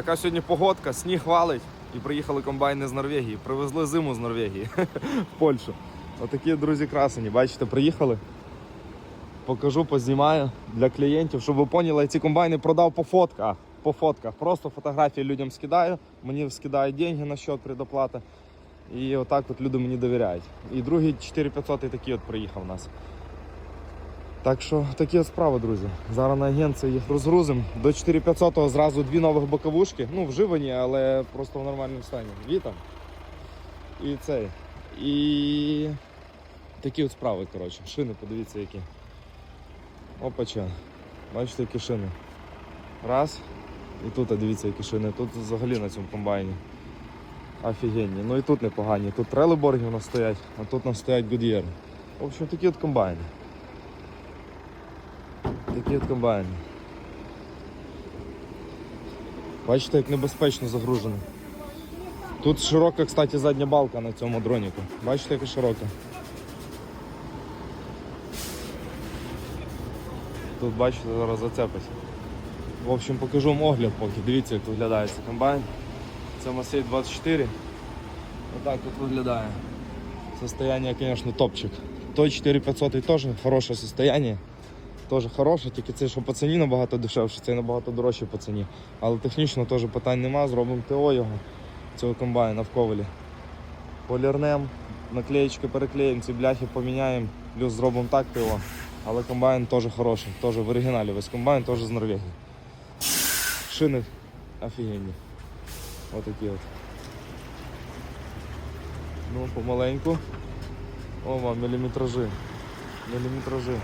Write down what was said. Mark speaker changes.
Speaker 1: Така сьогодні погодка, сніг валить і приїхали комбайни з Норвегії. Привезли зиму з Норвегії в Польщу. Отакі, друзі, красені. Бачите, приїхали. Покажу, познімаю для клієнтів, щоб ви поняли, я ці комбайни продав по фотках. По фотках. Просто фотографії людям скидаю, мені скидають деньги на счет предоплата. І отак от люди мені довіряють. І другий 4500 і такий от приїхав у нас. Так що такі от справи, друзі. Зараз на агенції їх розгрузимо. До 4500 зразу дві нових боковушки. Ну, вживані, але просто в нормальному стані. Віта. І цей. І такі от справи, коротше. Шини, подивіться які. Опача. Бачите, які шини. Раз. І тут, дивіться, які шини. Тут взагалі на цьому комбайні. Офігенні. Ну і тут непогані. Тут трелеборги у нас стоять, а тут у нас стоять Goodyear. В общем, такі от комбайни. Такі от комбайни. Бачите, як небезпечно загружено. Тут широка, кстати, задня балка на цьому дроніку. Бачите, яка широка. Тут бачите, зараз зацепить. В общем, покажу вам огляд поки. Дивіться, як виглядає цей комбайн. Це Масей 24. Отак от виглядає. Состояние, конечно, топчик. Той 4500 теж хороше состояние. Теж хороше, тільки це, що по ціні набагато дешевше, це набагато дорожче по ціні. Але технічно теж питань нема, зробимо ТО його, цього комбайна в ковелі. Полірнем, наклеєчки переклеїмо, ці бляхи поміняємо, плюс зробимо так ТО. Але комбайн теж хороший, теж в оригіналі весь комбайн, теж з Норвегії. Шини офігенні. Отакі от. Ну, помаленьку. О, вам міліметражі. Міліметражі.